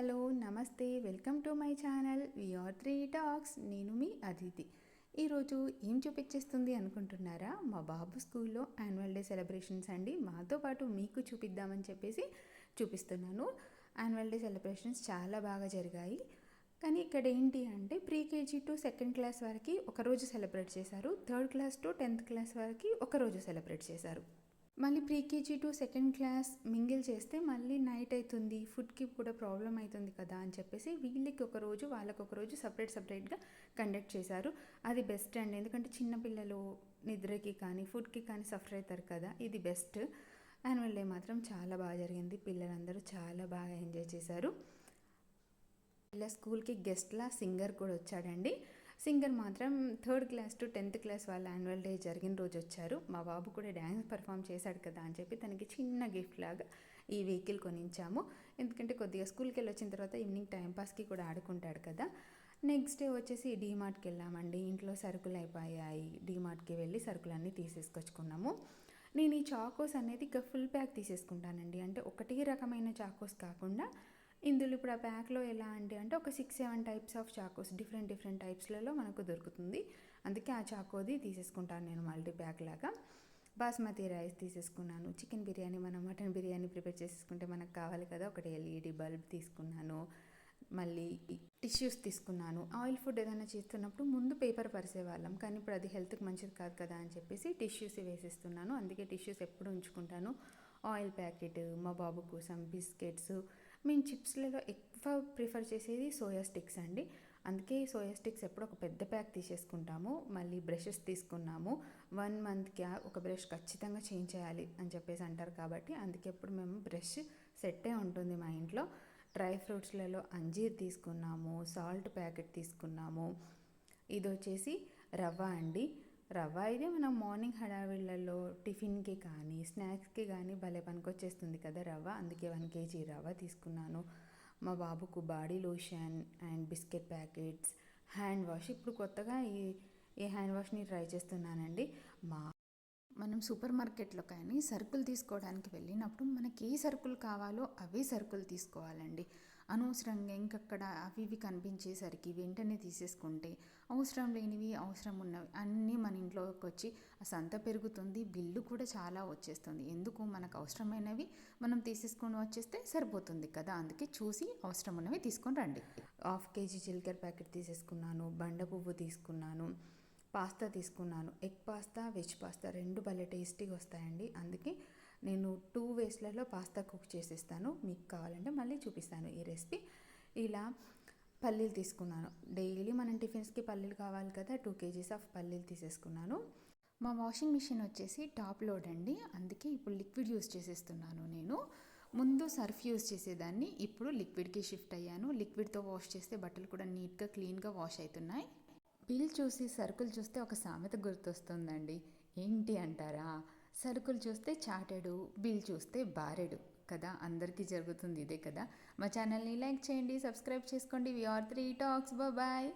Hello నమస్తే. Welcome to my channel. We are three talks. నేను మీ అదితి. ఈరోజు ఏం చూపించేస్తుంది అనుకుంటున్నారా? మా బాబు స్కూల్లో యాన్యువల్ డే సెలబ్రేషన్స్ అండి. మాతో పాటు మీకు చూపిద్దామని చెప్పేసి చూపిస్తున్నాను. యాన్యువల్ డే సెలబ్రేషన్స్ చాలా బాగా జరిగాయి. కానీ ఇక్కడ ఏంటి అంటే pre KG to second class వరకు ఒకరోజు సెలబ్రేట్ చేశారు. Third class to tenth class వరకు ఒకరోజు సెలబ్రేట్ చేశారు. మళ్ళీ pre KG to second class mingle చేస్తే మళ్ళీ నైట్ అవుతుంది ఫుడ్కి కూడా ప్రాబ్లం అవుతుంది కదా అని చెప్పేసి వీళ్ళకి ఒక రోజు వాళ్ళకి ఒక రోజు సపరేట్ సపరేట్గా కండక్ట్ చేశారు. అది బెస్ట్ అండి. ఎందుకంటే చిన్నపిల్లలు నిద్రకి కానీ ఫుడ్కి కానీ సఫర్ అవుతారు కదా ఇది బెస్ట్. యాన్యువల్ డే మాత్రం చాలా బాగా జరిగింది. పిల్లలందరూ చాలా బాగా ఎంజాయ్ చేశారు. ఇలా స్కూల్కి గెస్ట్లా సింగర్ కూడా వచ్చాడండి. సింగర్ మాత్రం third class to tenth class వాళ్ళ యాన్యువల్ డే జరిగిన రోజు వచ్చారు. మా బాబు కూడా డ్యాన్స్ పర్ఫామ్ చేశాడు కదా అని చెప్పి తనకి చిన్న గిఫ్ట్ లాగా ఈ వెహికల్ కొనించాము ఎందుకంటే కొద్దిగా స్కూల్కి వెళ్ళి వచ్చిన తర్వాత ఈవినింగ్ టైంపాస్కి కూడా ఆడుకుంటాడు కదా. నెక్స్ట్ డే వచ్చేసి డీమార్ట్కి వెళ్ళామండి. ఇంట్లో సరుకులు అయిపోయాయి. డీమార్ట్కి వెళ్ళి సరుకులన్నీ తీసేసుకొచ్చుకున్నాము. నేను ఈ చాకోస్ అనేది ఇక ఫుల్ ప్యాక్ తీసేసుకుంటానండి. అంటే ఒకటే రకమైన చాకోస్ కాకుండా ఇందులో ఇప్పుడు ఆ ప్యాక్లో ఎలా అంటే అంటే ఒక six seven types of chocos different different టైప్స్లలో మనకు దొరుకుతుంది. అందుకే ఆ చాకోది తీసేసుకుంటాను నేను మల్టీ ప్యాక్ లాగా. బాస్మతి రైస్ తీసేసుకున్నాను చికెన్ బిర్యానీ మనం మటన్ బిర్యానీ ప్రిపేర్ చేసుకుంటే మనకు కావాలి కదా. ఒకటి ఎల్ఈడి బల్బ్ తీసుకున్నాను మళ్ళీ టిష్యూస్ తీసుకున్నాను. ఆయిల్ ఫుడ్ ఏదైనా చేస్తున్నప్పుడు ముందు పేపర్ పరిసేవాళ్ళం కానీ ఇప్పుడు అది హెల్త్కి మంచిది కాదు కదా అని చెప్పేసి టిష్యూస్ వేసేస్తున్నాను. అందుకే టిష్యూస్ ఎప్పుడు ఉంచుకుంటాను. ఆయిల్ ప్యాకెట్ మా బాబు కోసం బిస్కెట్స్ మేము చిప్స్లలో ఎక్కువ ప్రిఫర్ చేసేది సోయా స్టిక్స్ అండి. అందుకే సోయా స్టిక్స్ ఎప్పుడు ఒక పెద్ద ప్యాక్ తీసేసుకుంటాము. మళ్ళీ బ్రషెస్ తీసుకున్నాము. వన్ మంత్కి ఒక బ్రష్ ఖచ్చితంగా చేంజ్ చేయాలి అని చెప్పేసి అంటారు కాబట్టి అందుకే ఎప్పుడు మేము బ్రష్ సెట్టే ఉంటుంది మా ఇంట్లో. డ్రై ఫ్రూట్స్లలో అంజీర్ తీసుకున్నాము సాల్ట్ ప్యాకెట్ తీసుకున్నాము. ఇది వచ్చేసి రవ్వ అండి. రవ్వ అయితే మనం మార్నింగ్ హడావిళ్ళల్లో టిఫిన్కి కానీ స్నాక్స్కి కానీ భలే పనికొచ్చేస్తుంది కదా రవ్వ. అందుకే వన్ కేజీ రవ్వ తీసుకున్నాను. మా బాబుకు body lotion and biscuit packets hand wash. ఇప్పుడు కొత్తగా ఈ ఈ హ్యాండ్ వాష్ని ట్రై చేస్తున్నానండి. మా మనం సూపర్ మార్కెట్లో కానీ సరుకులు తీసుకోవడానికి వెళ్ళినప్పుడు మనకి ఏ సరుకులు కావాలో అవే సరుకులు తీసుకోవాలండి. అనవసరంగా ఇంకక్కడ అవి ఇవి కనిపించేసరికి వెంటనే తీసేసుకుంటే అవసరం లేనివి అవసరం ఉన్నవి అన్నీ మన ఇంట్లోకి వచ్చి ఆ సంత పెరుగుతుంది బిల్లు కూడా చాలా వచ్చేస్తుంది. ఎందుకు? మనకు అవసరమైనవి మనం తీసేసుకొని వచ్చేస్తే సరిపోతుంది కదా? అందుకే చూసి అవసరం ఉన్నవి తీసుకొని రండి. హాఫ్ కేజీ జీలకర్ర ప్యాకెట్ తీసేసుకున్నాను బండ పువ్వు తీసుకున్నాను పాస్తా తీసుకున్నాను ఎగ్ పాస్తా వెజ్ పాస్తా రెండు భలే టేస్టీగా వస్తాయండి. అందుకే నేను టూ వేస్లలో పాస్తా కుక్ చేసిస్తాను. మీకు కావాలంటే మళ్ళీ చూపిస్తాను ఈ రెసిపీ. ఇలా పల్లీలు తీసుకున్నాను. డైలీ మనం టిఫిన్స్కి పల్లీలు కావాలి కదా టూ కేజీస్ ఆఫ్ పల్లీలు తీసేసుకున్నాను. మా వాషింగ్ మిషన్ వచ్చేసి టాప్ లోడ్ అండి. అందుకే ఇప్పుడు లిక్విడ్ యూస్ చేసేస్తున్నాను నేను. ముందు సర్ఫ్ యూస్ చేసేదాన్ని. ఇప్పుడు లిక్విడ్కి షిఫ్ట్ అయ్యాను. లిక్విడ్తో వాష్ చేస్తే బట్టలు కూడా నీట్గా క్లీన్గా వాష్ అవుతున్నాయి. బిల్ చూసి సరుకులు చూస్తే ఒక సామెత గుర్తొస్తుందండి. ఏంటి అంటారా? సరుకులు చూస్తే చాటెడు బిల్ చూస్తే బారెడు కదా? అందరికీ జరుగుతుంది ఇదే కదా? మా ఛానల్ని లైక్ చేయండి సబ్స్క్రైబ్ చేసుకోండి. We are three talks bye